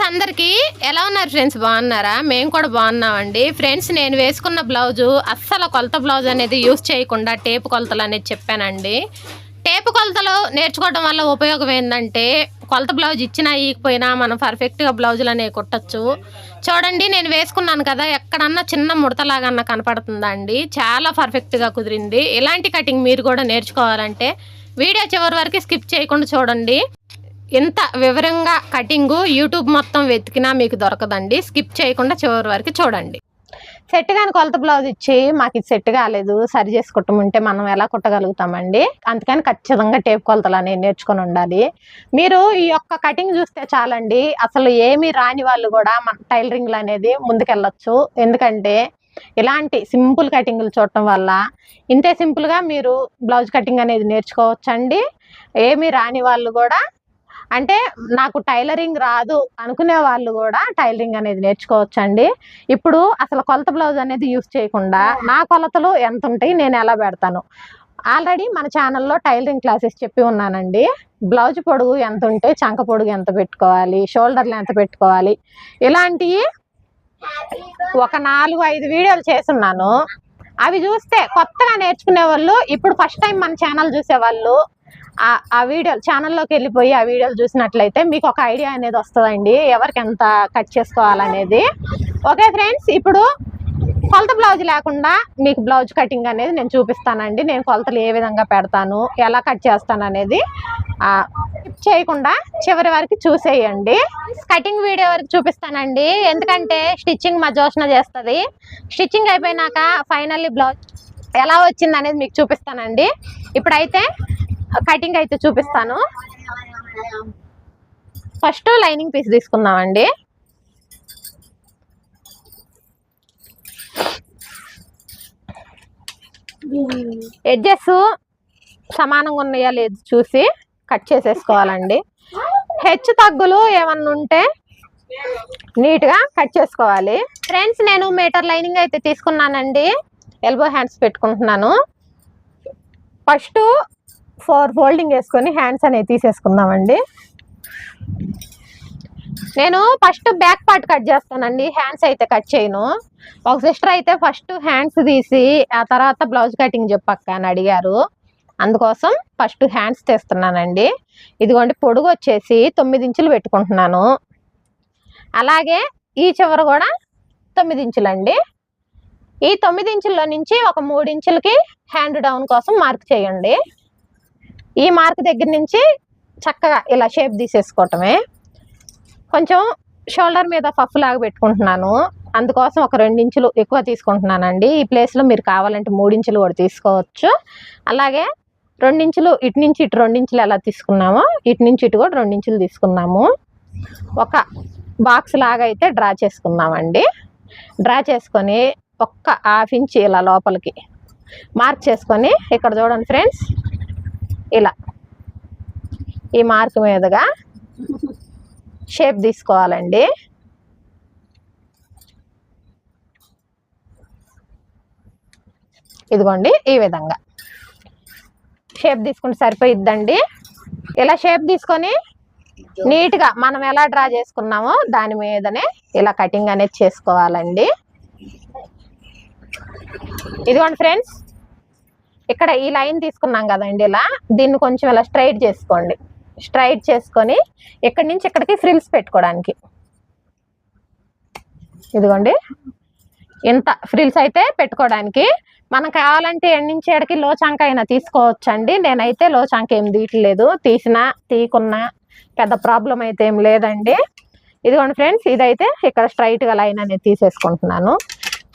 Friends అందరికీ ఎలా ఉన్నారు ఫ్రెండ్స్ బాగున్నారా? మేము కూడా బాగున్నామండి. ఫ్రెండ్స్ నేను వేసుకున్న బ్లౌజు అస్సలు కొలత బ్లౌజ్ అనేది యూస్ చేయకుండా టేపు కొలతలు అనేది చెప్పానండి. టేపు కొలతలు నేర్చుకోవడం వల్ల ఉపయోగం ఏంటంటే కొలత బ్లౌజ్ ఇచ్చినా ఇకపోయినా మనం పర్ఫెక్ట్గా బ్లౌజులు అనేవి కుట్టచ్చు. చూడండి నేను వేసుకున్నాను కదా ఎక్కడన్నా చిన్న ముడతలాగన్నా కనపడుతుందండి. చాలా పర్ఫెక్ట్గా కుదిరింది. ఇలాంటి కటింగ్ మీరు కూడా నేర్చుకోవాలంటే వీడియో చివరి వరకు స్కిప్ చేయకుండా చూడండి. ఇంత వివరంగా కటింగు యూట్యూబ్ మొత్తం వెతికినా మీకు దొరకదండి. స్కిప్ చేయకుండా చివరి వరకు చూడండి. సెట్ కానీ కొలత బ్లౌజ్ ఇచ్చి మాకు ఇది సెట్ కాలేదు. సరి చేసి కుట్టమంటే మనం ఎలా కుట్టగలుగుతామండి? అందుకని ఖచ్చితంగా టేప్ కొలతలు అనేవి నేర్చుకొని ఉండాలి. మీరు ఈ యొక్క కటింగ్ చూస్తే చాలండి. అసలు ఏమి రాని వాళ్ళు కూడా మన టైలరింగ్లు అనేది ముందుకెళ్ళచ్చు. ఎందుకంటే ఇలాంటి సింపుల్ కటింగ్లు చూడటం వల్ల ఇంతే సింపుల్గా మీరు బ్లౌజ్ కటింగ్ అనేది నేర్చుకోవచ్చండి. ఏమి రాని వాళ్ళు కూడా అంటే నాకు టైలరింగ్ రాదు అనుకునే వాళ్ళు కూడా టైలరింగ్ అనేది నేర్చుకోవచ్చండి. ఇప్పుడు అసలు కొలత బ్లౌజ్ అనేది యూస్ చేయకుండా నా కొలతలు ఎంత ఉంటాయి నేను ఎలా పెడతాను? ఆల్రెడీ మన ఛానల్లో టైలరింగ్ క్లాసెస్ చెప్పి ఉన్నానండి. బ్లౌజ్ పొడుగు ఎంత ఉంటే చంక పొడుగు ఎంత పెట్టుకోవాలి షోల్డర్లు ఎంత పెట్టుకోవాలి ఇలాంటివి ఒక నాలుగు ఐదు వీడియోలు చేస్తున్నాను. అవి చూస్తే కొత్తగా నేర్చుకునే వాళ్ళు ఇప్పుడు ఫస్ట్ టైం మన ఛానల్ చూసే వాళ్ళు ఆ- ఆ వీడియో ఛానల్లోకి వెళ్ళిపోయి ఆ వీడియోలు చూసినట్లయితే మీకు ఒక ఐడియా అనేది వస్తుందండి. ఎవరికి ఎంత కట్ చేసుకోవాలనేది. ఓకే ఫ్రెండ్స్ ఇప్పుడు కొలత బ్లౌజ్ లేకుండా మీకు బ్లౌజ్ కటింగ్ అనేది నేను చూపిస్తానండి. నేను కొలతలు ఏ విధంగా పెడతాను ఎలా కట్ చేస్తాను అనేది చేయకుండా చివరి వరకు చూసేయండి. కటింగ్ వీడియో వరకు చూపిస్తానండి. ఎందుకంటే స్టిచ్చింగ్ మా జోష్న చేస్తుంది. స్టిచ్చింగ్ అయిపోయినాక ఫైనల్లీ బ్లౌజ్ ఎలా వచ్చింది అనేది మీకు చూపిస్తానండి. ఇప్పుడైతే కటింగ్ అయితే చూపిస్తాను. ఫస్ట్ లైనింగ్ పీస్ తీసుకుందామండి. ఎడ్జెస్ సమానంగా ఉన్నాయా లేదు చూసి కట్ చేసేసుకోవాలండి. హెచ్చు తగ్గులు ఏమన్నా ఉంటే నీట్గా కట్ చేసుకోవాలి. ఫ్రెండ్స్ నేను మీటర్ లైనింగ్ అయితే తీసుకున్నానండి. ఎల్బో హ్యాండ్స్ పెట్టుకుంటున్నాను. ఫస్ట్ ఫోర్ ఫోల్డింగ్ వేసుకొని హ్యాండ్స్ అనేవి తీసేసుకుందామండి. నేను ఫస్ట్ బ్యాక్ పార్ట్ కట్ చేస్తానండి హ్యాండ్స్ అయితే కట్ చేయను. ఒక సిస్టర్ అయితే ఫస్ట్ హ్యాండ్స్ తీసి ఆ తర్వాత బ్లౌజ్ కటింగ్ చెప్పక్క అని అడిగారు. అందుకోసం ఫస్ట్ హ్యాండ్స్ తీస్తున్నానండి. ఇదిగోండి పొడుగు వచ్చేసి తొమ్మిది ఇంచులు పెట్టుకుంటున్నాను. అలాగే ఈ చివర కూడా తొమ్మిది ఇంచులండి. ఈ తొమ్మిది ఇంచుల్లో నుంచి ఒక మూడు ఇంచులకి హ్యాండ్ డౌన్ కోసం మార్క్ చేయండి. ఈ మార్క్ దగ్గర నుంచి చక్కగా ఇలా షేప్ తీసేసుకోవటమే. కొంచెం షోల్డర్ మీద పఫ్ లాగా పెట్టుకుంటున్నాను. అందుకోసం ఒక ఇంచులు ఎక్కువ తీసుకుంటున్నానండి. ఈ ప్లేస్లో మీరు కావాలంటే మూడించులు కూడా తీసుకోవచ్చు. అలాగే రెండించులు ఇటు నుంచి ఇటు రెండించులు ఎలా తీసుకున్నామో ఇటు నుంచి ఇటు కూడా రెండించులు తీసుకున్నాము. ఒక బాక్స్ లాగా అయితే డ్రా చేసుకుందామండి. డ్రా చేసుకొని ఒక్క హాఫ్ ఇంచ్ ఇలా లోపలికి మార్క్ చేసుకొని ఇక్కడ చూడండి ఫ్రెండ్స్. ఇలా. ఈ మార్క్ మీదుగా షేప్ తీసుకోవాలండి. ఇదిగోండి ఈ విధంగా. షేప్ తీసుకుంటే సరిపోయిద్దండి. ఇలా షేప్ తీసుకొని నీట్గా మనం ఎలా డ్రా చేసుకున్నామో దాని మీదనే ఇలా కటింగ్ అనేది చేసుకోవాలండి. ఇదిగోండి ఫ్రెండ్స్ ఇక్కడ ఈ లైన్ తీసుకున్నాం కదండి ఇలా దీన్ని కొంచెం ఇలా స్ట్రైట్ చేసుకోండి. స్ట్రైట్ చేసుకొని ఇక్కడి నుంచి ఇక్కడికి ఫ్రిల్స్ పెట్టుకోవడానికి. ఇదిగోండి. ఇంత ఫ్రిల్స్ అయితే పెట్టుకోవడానికి. మనకు కావాలంటే ఎండ్ నుంచి ఎక్కడికి లో చంక అయినా తీసుకోవచ్చండి. నేనైతే లో చంక ఏం తీయట్లేదు. తీసినా తీయకున్నా పెద్ద ప్రాబ్లం అయితే ఏం లేదండి. ఇదిగోండి ఫ్రెండ్స్ ఇదైతే ఇక్కడ స్ట్రైట్గా లైన్ అనేది తీసేసుకుంటున్నాను.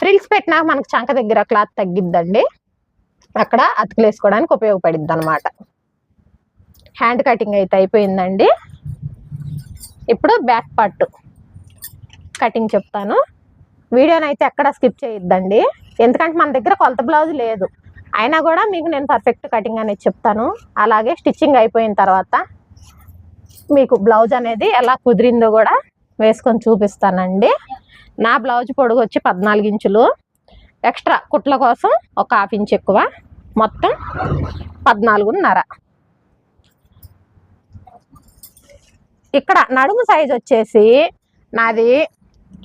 ఫ్రిల్స్ పెట్టినాక మనకు చంక దగ్గర క్లాత్ తగ్గిద్దండి. అక్కడ అతుకులు వేసుకోవడానికి ఉపయోగపడిద్ది అనమాట హ్యాండ్ కటింగ్ అయితే అయిపోయిందండి. ఇప్పుడు బ్యాక్ పట్టు కటింగ్ చెప్తాను. వీడియోని అయితే ఎక్కడ స్కిప్ చేయొద్దండి. ఎందుకంటే మన దగ్గర కొలత బ్లౌజ్ లేదు. అయినా కూడా మీకు నేను పర్ఫెక్ట్ కటింగ్ అనేది చెప్తాను. అలాగే స్టిచ్చింగ్ అయిపోయిన తర్వాత మీకు బ్లౌజ్ అనేది ఎలా కుదిరిందో కూడా వేసుకొని చూపిస్తానండి. నా బ్లౌజ్ పొడుగు వచ్చి పద్నాలుగు ఇంచులు. ఎక్స్ట్రా కుట్ల కోసం ఒక హాఫ్ ఇంచ్ ఎక్కువ. మొత్తం పద్నాలుగున్నర. ఇక్కడ నడుము సైజ్ వచ్చేసి నాది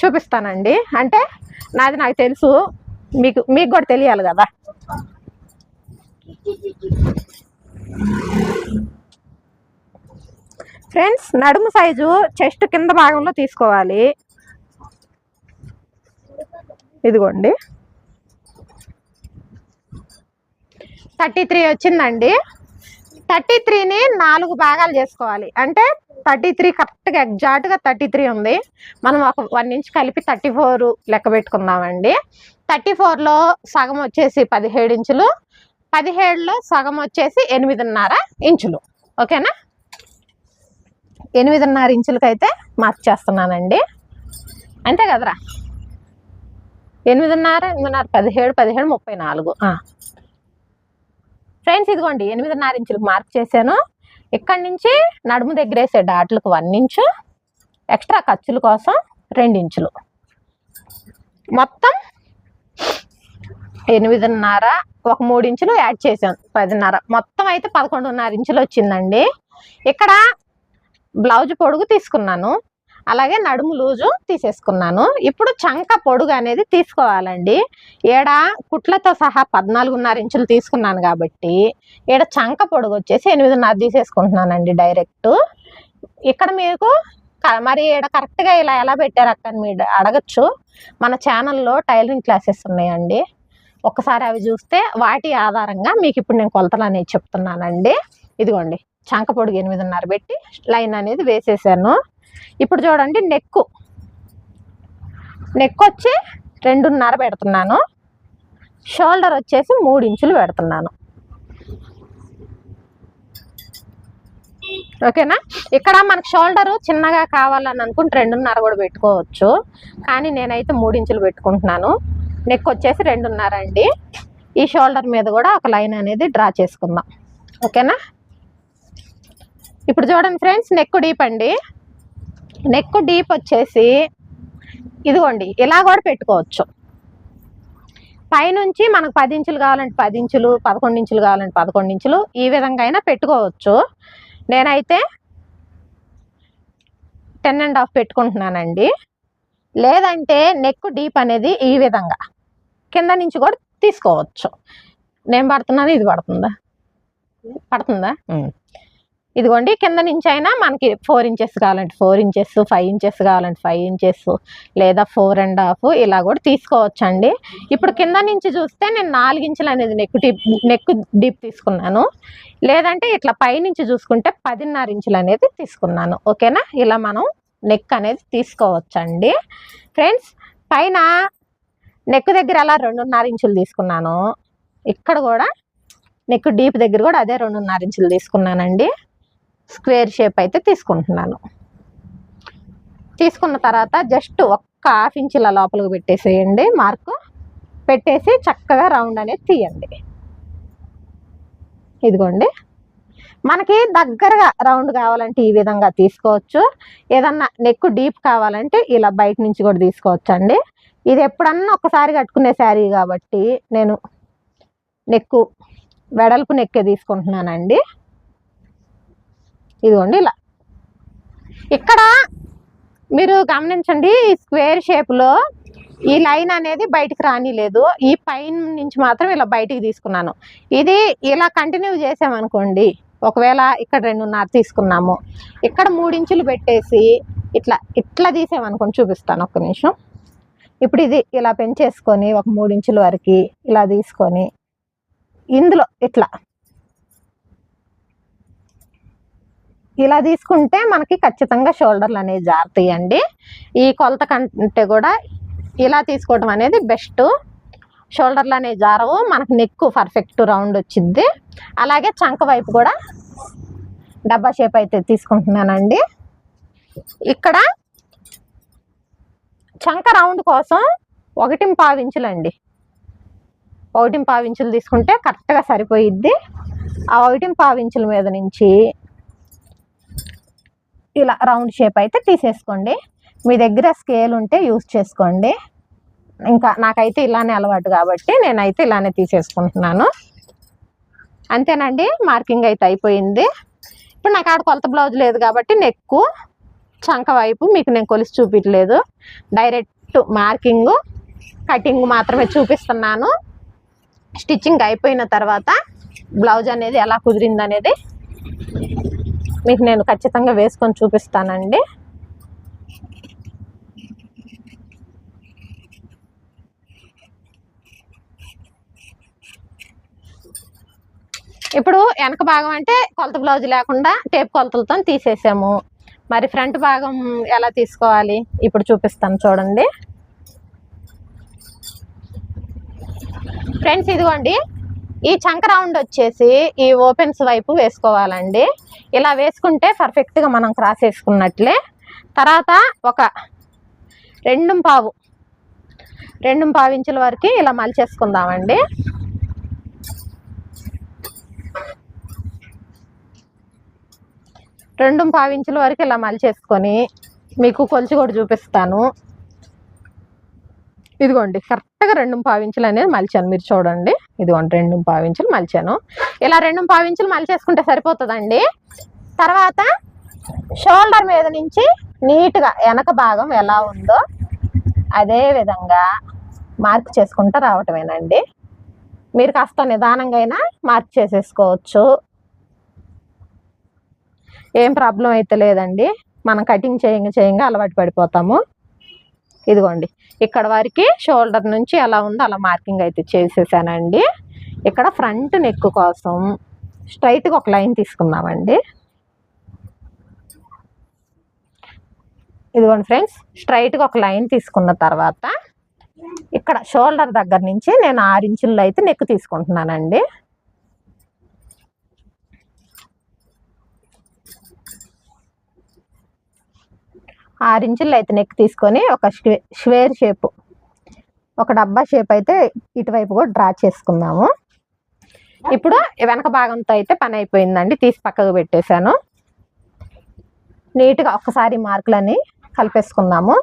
చూపిస్తానండి. అంటే నాది నాకు తెలుసు. మీకు మీకు కూడా తెలియాలి కదా. ఫ్రెండ్స్ నడుము సైజు చెస్ట్ కింద భాగంలో తీసుకోవాలి. ఇదిగోండి. థర్టీ త్రీ వచ్చిందండి. థర్టీ త్రీని నాలుగు భాగాలు చేసుకోవాలి. అంటే థర్టీ త్రీ కరెక్ట్గా ఎగ్జాక్ట్గా థర్టీ త్రీ ఉంది. మనం ఒక వన్ ఇంచ్ కలిపి థర్టీ ఫోర్ లెక్క పెట్టుకుందామండి. థర్టీ ఫోర్లో సగం వచ్చేసి పదిహేడు ఇంచులు పదిహేడులో సగం వచ్చేసి ఎనిమిదిన్నర ఇంచులు. ఓకేనా? ఎనిమిదిన్నర ఇంచులకైతే మార్క్ చేస్తున్నానండి. అంతే కదరా? ఎనిమిదిన్నర ఎనిమిదిన్నర పదిహేడు పదిహేడు ముప్పై నాలుగు. ఫ్రెండ్స్ ఇదిగోండి ఎనిమిదిన్నర ఇంచులకు మార్క్ చేశాను. ఇక్కడి నుంచి నడుము దగ్గర వేసే డాట్లకు వన్ ఇంచు ఎక్స్ట్రా ఖర్చుల కోసం రెండు ఇంచులు. మొత్తం ఎనిమిదిన్నర ఒక మూడు ఇంచులు యాడ్ చేశాను పదిన్నర. మొత్తం అయితే పదకొండున్నర ఇంచులు వచ్చిందండి. ఇక్కడ బ్లౌజ్ పొడుగు తీసుకున్నాను. అలాగే నడుము లూజు తీసేసుకున్నాను. ఇప్పుడు చంక పొడుగు అనేది తీసుకోవాలండి. ఈడ కుట్లతో సహా పద్నాలుగున్నర ఇంచులు తీసుకున్నాను కాబట్టి ఈడ చంక పొడుగు వచ్చేసి ఎనిమిదిన్నర తీసేసుకుంటున్నానండి డైరెక్ట్. ఇక్కడ మీకు క- మరి ఈడ కరెక్ట్గా ఇలా ఎలా పెట్టారు అక్కడ మీరు అడగచ్చు. మన ఛానల్లో టైలరింగ్ క్లాసెస్ ఉన్నాయండి. ఒకసారి అవి చూస్తే వాటి ఆధారంగా మీకు ఇప్పుడు నేను కొలతలు అనేది చెప్తున్నానండి. ఇదిగోండి చంక పొడుగు ఎనిమిదిన్నర పెట్టి లైన్ అనేది వేసేసాను. ఇప్పుడు చూడండి నెక్కు నెక్ వచ్చి రెండున్నర పెడుతున్నాను. షోల్డర్ వచ్చేసి మూడు ఇంచులు పెడుతున్నాను. ఓకేనా? ఇక్కడ మనకు షోల్డర్ చిన్నగా కావాలని అనుకుంటే రెండున్నర కూడా పెట్టుకోవచ్చు. కానీ నేనైతే మూడు ఇంచులు పెట్టుకుంటున్నాను. నెక్ వచ్చేసి రెండున్నర అండి. ఈ షోల్డర్ మీద కూడా ఒక లైన్ అనేది డ్రా చేసుకుందాం. ఓకేనా? ఇప్పుడు చూడండి ఫ్రెండ్స్ నెక్ డీప్ అండి. నెక్ డీప్ వచ్చేసి ఇదిగోండి ఇలా కూడా పెట్టుకోవచ్చు. పైనుంచి మనకు పది ఇంచులు కావాలంటే పది ఇంచులు పదకొండు ఇంచులు కావాలంటే పదకొండు ఇంచులు ఈ విధంగా అయినా పెట్టుకోవచ్చు. నేనైతే టెన్ అండ్ హాఫ్ పెట్టుకుంటున్నానండి. లేదంటే నెక్ డీప్ అనేది ఈ విధంగా కింద నుంచి కూడా తీసుకోవచ్చు. నేను పడుతున్నాను ఇది పడుతుందా? పడుతుందా? ఇదిగోండి కింద నుంచి అయినా మనకి ఫోర్ ఇంచెస్ కావాలంటే ఫోర్ ఇంచెస్ ఫైవ్ ఇంచెస్ కావాలంటే ఫైవ్ ఇంచెస్ లేదా ఫోర్ అండ్ హాఫ్ ఇలా కూడా తీసుకోవచ్చు అండి ఇప్పుడు కింద నుంచి చూస్తే నేను నాలుగు ఇంచులు అనేది నెక్ డీప్ నెక్ డీప్ తీసుకున్నాను. లేదంటే ఇట్లా పైనుంచి చూసుకుంటే పదిన్నర ఇంచులు అనేది తీసుకున్నాను. ఓకేనా? ఇలా మనం నెక్ అనేది తీసుకోవచ్చండి. ఫ్రెండ్స్ పైన నెక్ దగ్గర అలా రెండున్నర ఇంచులు తీసుకున్నాను. ఇక్కడ కూడా నెక్ డీప్ దగ్గర కూడా అదే రెండున్నర ఇంచులు తీసుకున్నానండి. స్క్వేర్ షేప్ అయితే తీసుకుంటున్నాను. తీసుకున్న తర్వాత జస్ట్ ఒక్క హాఫ్ ఇంచ్ ఇలా లోపలికి పెట్టేసేయండి. మార్కు పెట్టేసి చక్కగా రౌండ్ అనేది తీయండి. ఇదిగోండి. మనకి దగ్గరగా రౌండ్ కావాలంటే ఈ విధంగా తీసుకోవచ్చు. ఏదన్నా నెక్ డీప్ కావాలంటే ఇలా బయట నుంచి కూడా తీసుకోవచ్చు అండి ఇది ఎప్పుడన్నా ఒకసారి కట్టుకునే శారీ కాబట్టి నేను నెక్కు వెడల్పు నెక్కే తీసుకుంటున్నానండి. ఇదిగోండి ఇలా. ఇక్కడ మీరు గమనించండి ఈ స్క్వేర్ షేప్లో ఈ లైన్ అనేది బయటికి రానిలేదు. ఈ పైన నుంచి మాత్రం ఇలా బయటికి తీసుకున్నాను. ఇది ఇలా కంటిన్యూ చేసామనుకోండి ఒకవేళ ఇక్కడ రెండున్నర తీసుకున్నాము. ఇక్కడ మూడించులు పెట్టేసి ఇట్లా ఇట్లా తీసామనుకోండి చూపిస్తాను ఒక్క నిమిషం. ఇప్పుడు ఇది ఇలా పెంచేసుకొని ఒక మూడించుల వరకు ఇలా తీసుకొని ఇందులో ఇట్లా ఇలా తీసుకుంటే మనకి ఖచ్చితంగా షోల్డర్లు అనేవి జారుతాయండి. ఈ కొలత కంటే కూడా ఇలా తీసుకోవడం అనేది బెస్ట్. షోల్డర్లు అనేవి జారవు. మనకు నెక్ పర్ఫెక్ట్ రౌండ్ వచ్చింది అలాగే చంక వైపు కూడా డబ్బా షేప్ అయితే తీసుకుంటున్నానండి. ఇక్కడ చంక రౌండ్ కోసం ఒకటి పావించులండి ఒకటి పావు ఇంచులు తీసుకుంటే కరెక్ట్గా సరిపోయిద్ది. ఆ ఒకటి పావించుల మీద నుంచి ఇలా రౌండ్ షేప్ అయితే తీసేసుకోండి. మీ దగ్గర స్కేల్ ఉంటే యూస్ చేసుకోండి. ఇంకా నాకైతే ఇలానే అలవాటు కాబట్టి నేనైతే ఇలానే తీసేసుకుంటున్నాను. అంతేనండి మార్కింగ్ అయితే అయిపోయింది. ఇప్పుడు నాకు ఆడ కొలత బ్లౌజ్ లేదు కాబట్టి నెక్కు చంక వైపు మీకు నేను కొలిసి చూపించలేదు డైరెక్ట్ మార్కింగ్ కటింగ్ మాత్రమే చూపిస్తున్నాను. స్టిచ్చింగ్ అయిపోయిన తర్వాత బ్లౌజ్ అనేది ఎలా కుదిరింది అనేది మీకు నేను ఖచ్చితంగా వేసుకొని చూపిస్తానండి. ఇప్పుడు వెనక భాగం అంటే కొలత బ్లౌజ్ లేకుండా టేప్ కొలతలతో తీసేసాము. మరి ఫ్రంట్ భాగం ఎలా తీసుకోవాలి? ఇప్పుడు చూపిస్తాను చూడండి. ఫ్రెండ్స్ ఇదిగోండి. ఈ చంక రౌండ్ వచ్చేసి ఈ ఓపెన్స్ వైపు వేసుకోవాలండి. ఇలా వేసుకుంటే పర్ఫెక్ట్గా మనం క్రాస్ వేసుకున్నట్లే. తర్వాత ఒక రెండు పావు రెండు పావు ఇంచుల వరకు ఇలా మలిచేసుకుందామండి. రెండు పావు ఇంచుల వరకు ఇలా మలిచేసుకొని మీకు కొలిచి కూడా చూపిస్తాను. ఇదిగోండి కరెక్ట్గా రెండు పావించులు అనేది మలిచాను. మీరు చూడండి. ఇదిగోండి రెండు పావించులు మలిచాను. ఇలా రెండు పావించులు మలిచేసుకుంటే సరిపోతుందండి. తర్వాత షోల్డర్ మీద నుంచి నీట్గా వెనక భాగం ఎలా ఉందో అదే విధంగా మార్క్ చేసుకుంటూ రావటమేనండి. మీరు కాస్త నిదానంగా అయినా మార్క్ చేసేసుకోవచ్చు. ఏం ప్రాబ్లం అయితే లేదండి. మనం కటింగ్ చేయంగా చేయంగా అలవాటు పడిపోతాము. ఇదిగోండి ఇక్కడ వరకు షోల్డర్ నుంచి ఎలా ఉందో అలా మార్కింగ్ అయితే చేసేసానండి. ఇక్కడ ఫ్రంట్ నెక్ కోసం స్ట్రైట్గా ఒక లైన్ తీసుకున్నామండి ఇదిగోండి ఫ్రెండ్స్ స్ట్రైట్గా ఒక లైన్ తీసుకున్న తర్వాత ఇక్కడ షోల్డర్ దగ్గర నుంచి నేను ఆరు ఇంచుల్లో అయితే నెక్ తీసుకుంటున్నానండి. ఆరు ఇంచులు అయితే నెక్ తీసుకొని ఒక స్క్వేర్ షేప్ ఒక డబ్బా షేప్ అయితే ఇటువైపు కూడా డ్రా చేసుకుందాము. ఇప్పుడు వెనక భాగంతో అయితే పని అయిపోయిందండి. తీసి పక్కకు పెట్టేశాను. నీట్గా ఒక్కసారి మార్కులని కలిపేసుకుందాము.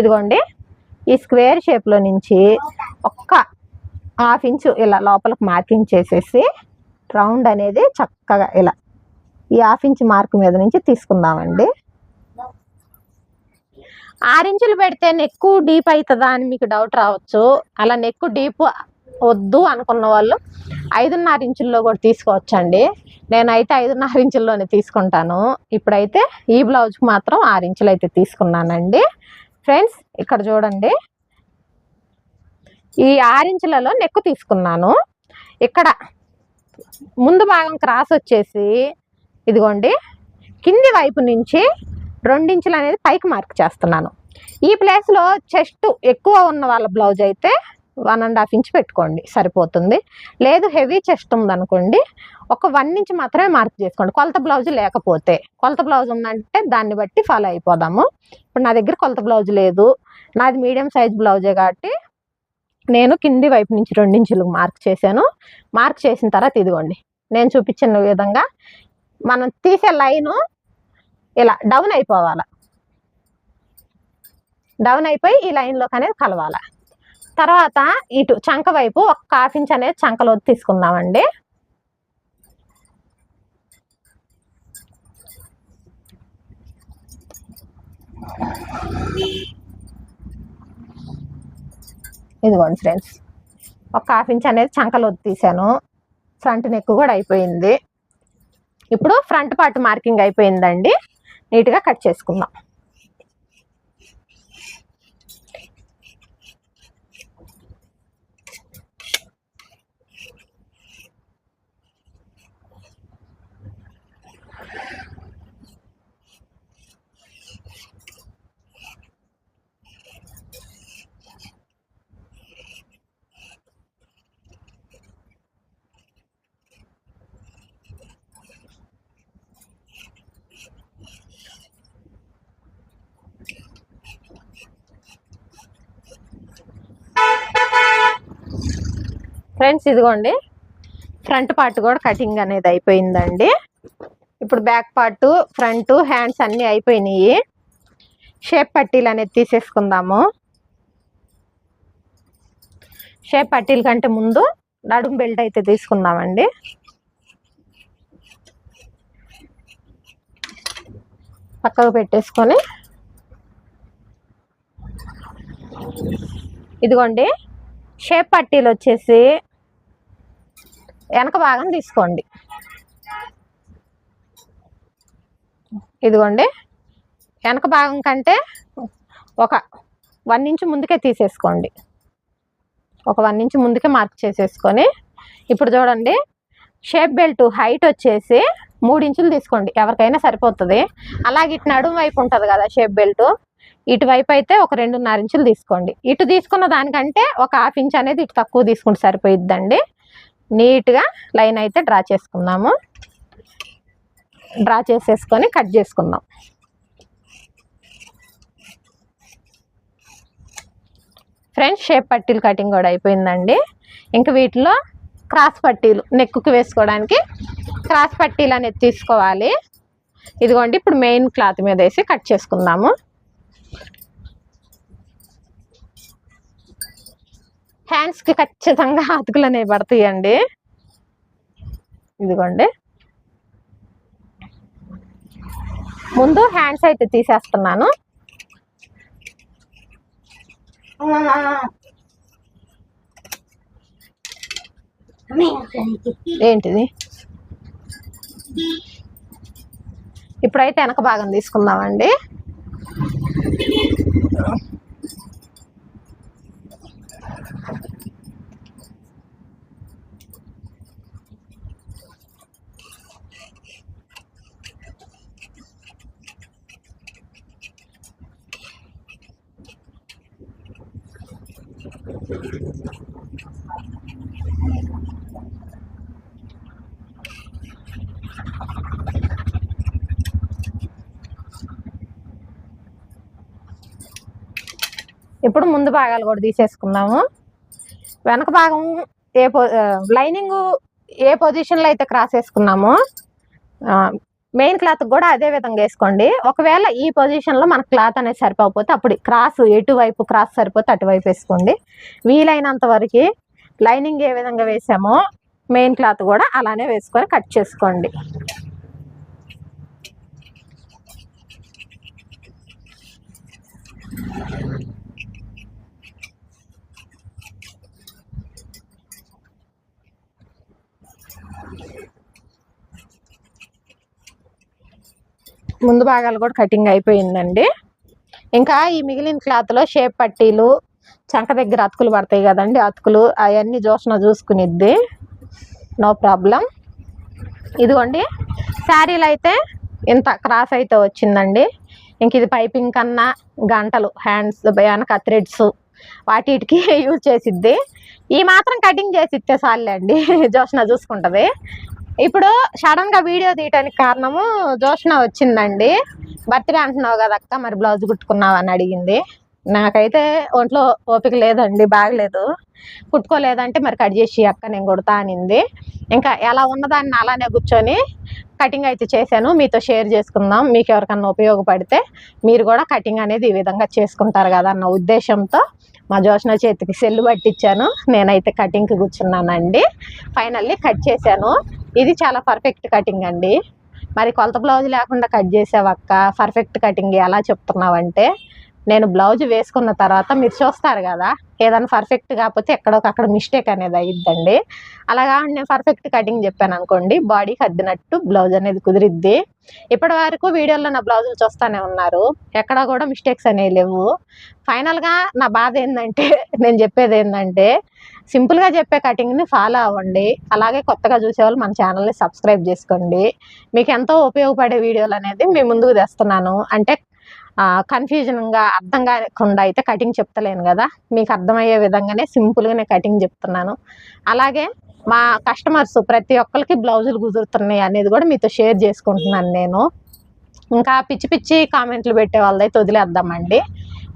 ఇదిగోండి. ఈ స్క్వేర్ షేప్లో నుంచి ఒక్క హాఫ్ ఇంచు ఇలా లోపలికి మార్కింగ్ చేసేసి రౌండ్ అనేది చక్కగా ఇలా ఈ హాఫ్ ఇంచ్ మార్క్ మీద నుంచి తీసుకుందామండి. ఆరించులు పెడితే నెక్కు డీప్ అవుతుందా అని మీకు డౌట్ రావచ్చు. అలా నెక్కు డీప్ వద్దు అనుకున్న వాళ్ళు ఐదున్నర ఇంచుల్లో కూడా తీసుకోవచ్చండి. నేనైతే ఐదున్నర ఇంచుల్లోనే తీసుకుంటాను. ఇప్పుడైతే ఈ బ్లౌజ్కి మాత్రం ఆరు ఇంచులు అయితే తీసుకున్నానండి. ఫ్రెండ్స్ ఇక్కడ చూడండి. ఈ ఆరించులలో నెక్కు తీసుకున్నాను. ఇక్కడ ముందు భాగం క్రాస్ వచ్చేసి ఇదిగోండి కింది వైపు నుంచి రెండించులు అనేది పైకి మార్క్ చేస్తున్నాను. ఈ ప్లేస్లో చెస్ట్ ఎక్కువ ఉన్న వాళ్ళ బ్లౌజ్ అయితే వన్ అండ్ హాఫ్ ఇంచ్ పెట్టుకోండి సరిపోతుంది. లేదు హెవీ చెస్ట్ ఉందనుకోండి ఒక వన్ ఇంచ్ మాత్రమే మార్క్ చేసుకోండి. కొలత బ్లౌజ్ లేకపోతే కొలత బ్లౌజ్ ఉందంటే దాన్ని బట్టి ఫాలో అయిపోదాము. ఇప్పుడు నా దగ్గర కొలత బ్లౌజ్ లేదు నాది మీడియం సైజ్ బ్లౌజే కాబట్టి నేను కింది వైపు నుంచి రెండించులు మార్క్ చేశాను. మార్క్ చేసిన తర్వాత ఇదిగోండి నేను చూపించిన విధంగా మనం తీసే లైను ఇలా డౌన్ అయిపోవాలి. డౌన్ అయిపోయి ఈ లైన్లోకి అనేది కలవాలి. తర్వాత ఇటు చంక వైపు ఒక హాఫ్ ఇంచ్ అనేది చంకలో తీసుకుందామండి. ఇదిగోండి ఫ్రెండ్స్ ఒక హాఫ్ ఇంచ్ అనేది చంకలు తీసాను ఫ్రంట్ నెక్ కూడా అయిపోయింది. ఇప్పుడు ఫ్రంట్ పార్ట్ మార్కింగ్ అయిపోయిందండి. నీట్గా కట్ చేసుకుందాం. ఫ్రెండ్స్ ఇదిగోండి. ఫ్రంట్ పార్ట్ కూడా కటింగ్ అనేది అయిపోయిందండి. ఇప్పుడు బ్యాక్ పార్ట్ ఫ్రంట్ హ్యాండ్స్ అన్నీ అయిపోయినాయి. షేప్ పట్టీలు అనేది తీసేసుకుందాము. షేప్ పట్టీల కంటే ముందు నడుము బెల్ట్ అయితే తీసుకుందామండి. పక్కకు పెట్టేసుకొని. ఇదిగోండి. షేప్ పట్టీలు వచ్చేసి వెనక భాగం తీసుకోండి. ఇదిగోండి. వెనక భాగం కంటే ఒక వన్ ఇంచ్ ముందుకే తీసేసుకోండి. ఒక వన్ ఇంచ్ ముందుకే మార్క్ చేసేసుకొని ఇప్పుడు చూడండి. షేప్ బెల్ట్ హైట్ వచ్చేసి మూడు ఇంచులు తీసుకోండి. ఎవరికైనా సరిపోతుంది. అలాగే ఇటు నడుము వైపు ఉంటుంది కదా షేప్ బెల్ట్. ఇటువైపు అయితే ఒక రెండున్నర ఇంచులు తీసుకోండి. ఇటు తీసుకున్న దానికంటే ఒక హాఫ్ ఇంచ్ అనేది ఇటు తక్కువ తీసుకుంటే సరిపోయిద్దండి. నీట్గా లైన్ అయితే డ్రా చేసుకుందాము. డ్రా చేసేసుకొని కట్ చేసుకుందాం. ఫ్రెండ్స్ షేప్ పట్టీలు కటింగ్ కూడా అయిపోయిందండి. ఇంకా వీటిలో క్రాస్ పట్టీలు నెక్కుకి వేసుకోవడానికి క్రాస్ పట్టీలు అనేది తీసుకోవాలి. ఇదిగోండి ఇప్పుడు మెయిన్ క్లాత్ మీద వేసి కట్ చేసుకుందాము. హ్యాండ్స్కి ఖచ్చితంగా అతుకులు అనేవి పడతాయండి. ఇదిగోండి. ముందు హ్యాండ్స్ అయితే తీసేస్తున్నాను. ఏంటిది? ఇప్పుడైతే వెనక భాగం తీసుకుందామండి. ఇప్పుడు ముందు భాగాలు కూడా తీసేసుకున్నాము వెనక భాగం ఏ పొ లైనింగ్ ఏ పొజిషన్లో అయితే క్రాస్ వేసుకున్నామో మెయిన్ క్లాత్ కూడా అదే విధంగా వేసుకోండి. ఒకవేళ ఈ పొజిషన్లో మన క్లాత్ అనేది సరిపోకపోతే అప్పుడు క్రాస్ ఎటువైపు క్రాస్ సరిపోతే అటువైపు వేసుకోండి. వీలైనంత వరకు లైనింగ్ ఏ విధంగా వేసామో మెయిన్ క్లాత్ కూడా అలానే వేసుకొని కట్ చేసుకోండి. ముందు భాగాలు కూడా కటింగ్ అయిపోయిందండి. ఇంకా ఈ మిగిలిన క్లాత్లో షేప్ పట్టీలు చంక దగ్గర అతుకులు పడతాయి కదండి అతుకులు అవన్నీ జోష్న చూసుకునిద్ది. నో ప్రాబ్లం ఇదిగోండి శారీలు అయితే ఇంత క్రాస్ అయితే వచ్చిందండి. ఇంక ఇది పైపింగ్ కన్నా గంటలు హ్యాండ్స్ వెనక థ్రెడ్స్ వాటికి యూజ్ చేసిద్ది. ఈ మాత్రం కటింగ్ చేసి ఇస్తే సార్లే అండి జోష్న చూసుకుంటుంది. ఇప్పుడు సడన్గా వీడియో తీయటానికి కారణము జోష్న వచ్చిందండి. బర్త్డే అంటున్నావు కదా అక్క మరి బ్లౌజ్ కుట్టుకున్నావు అని అడిగింది. నాకైతే ఒంట్లో ఓపిక లేదండి బాగలేదు కుట్టుకోలేదంటే మరి కట్ చేసి అక్క నేను కుడతా అనింది. ఇంకా ఎలా ఉన్నదాన్ని అలానే కూర్చొని కటింగ్ అయితే చేశాను. మీతో షేర్ చేసుకుందాం. మీకు ఎవరికన్నా ఉపయోగపడితే మీరు కూడా కటింగ్ అనేది ఈ విధంగా చేసుకుంటారు కదా అన్న ఉద్దేశంతో మా జోష్న చేతికి సెల్లు పట్టించాను. నేనైతే కటింగ్కి కూర్చున్నానండి. ఫైనల్లీ కట్ చేశాను. ఇది చాలా పర్ఫెక్ట్ కటింగ్ అండి. మరి కొలత బ్లౌజ్ లేకుండా కట్ చేసావక్క? పర్ఫెక్ట్ కటింగ్ ఎలా చెప్తున్నావంటే నేను బ్లౌజ్ వేసుకున్న తర్వాత మీరు చూస్తారు కదా ఏదైనా పర్ఫెక్ట్ కాకపోతే ఎక్కడొకక్కడ మిస్టేక్ అనేది అయ్యిద్దండి అలాగా నేను పర్ఫెక్ట్ కటింగ్ చెప్పాను అనుకోండి బాడీకి అద్దినట్టు బ్లౌజ్ అనేది కుదిరిద్ది. ఇప్పటి వరకు వీడియోలో నా బ్లౌజులు చూస్తూనే ఉన్నారు. ఎక్కడ కూడా మిస్టేక్స్ అనేవి లేవు. ఫైనల్గా నా బాధ ఏంటంటే నేను చెప్పేది ఏంటంటే సింపుల్గా చెప్పే కటింగ్ని ఫాలో అవ్వండి. అలాగే కొత్తగా చూసేవాళ్ళు మన ఛానల్ని సబ్స్క్రైబ్ చేసుకోండి. మీకు ఎంతో ఉపయోగపడే వీడియోలు అనేది మీ ముందుకు తెస్తున్నాను. అంటే కన్ఫ్యూజన్గా అర్థం కాకుండా అయితే కటింగ్ చెప్తలేను కదా. మీకు అర్థమయ్యే విధంగానే సింపుల్గా నేను కటింగ్ చెప్తున్నాను. అలాగే మా కస్టమర్స్ ప్రతి ఒక్కరికి బ్లౌజులు కుదురుతున్నాయి అనేది కూడా మీతో షేర్ చేసుకుంటున్నాను నేను. ఇంకా పిచ్చి పిచ్చి కామెంట్లు పెట్టే వాళ్ళదైతే వదిలేద్దామండి.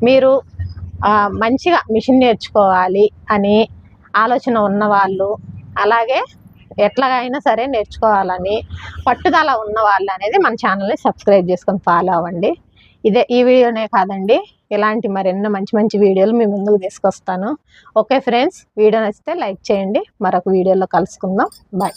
మీరు మంచిగా మిషన్ నేర్చుకోవాలి అని ఆలోచన ఉన్నవాళ్ళు అలాగే ఎట్లాగైనా సరే నేర్చుకోవాలని పట్టుదల ఉన్న వాళ్ళు అనేది మన ఛానల్ని సబ్స్క్రైబ్ చేసుకొని ఫాలో అవ్వండి. ఇదే ఈ వీడియోనే కాదండి. ఇలాంటి మరెన్నో మంచి మంచి వీడియోలు మీ ముందుకు తీసుకొస్తాను. ఓకే ఫ్రెండ్స్ వీడియో నచ్చితే లైక్ చేయండి. మరొక వీడియోలో కలుసుకుందాం. బాయ్.